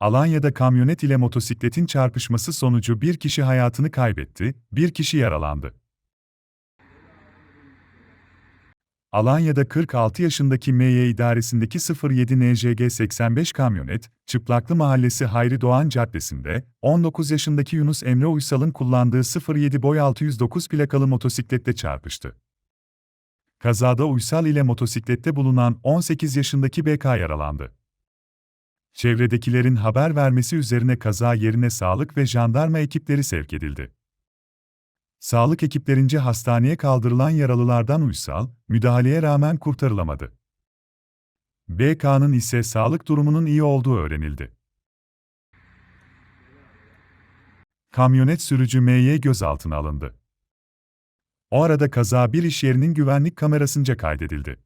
Alanya'da kamyonet ile motosikletin çarpışması sonucu bir kişi hayatını kaybetti, bir kişi yaralandı. Alanya'da 46 yaşındaki MY idaresindeki 07 NJG 85 kamyonet, Çıplaklı Mahallesi Hayri Doğan Caddesi'nde, 19 yaşındaki Yunus Emre Uysal'ın kullandığı 07 boy 609 plakalı motosikletle çarpıştı. Kazada Uysal ile motosiklette bulunan 18 yaşındaki BK yaralandı. Çevredekilerin haber vermesi üzerine kaza yerine sağlık ve jandarma ekipleri sevk edildi. Sağlık ekiplerince hastaneye kaldırılan yaralılardan Uysal, müdahaleye rağmen kurtarılamadı. BK'nın ise sağlık durumunun iyi olduğu öğrenildi. Kamyonet sürücü MY gözaltına alındı. O arada kaza bir iş yerinin güvenlik kamerasınca kaydedildi.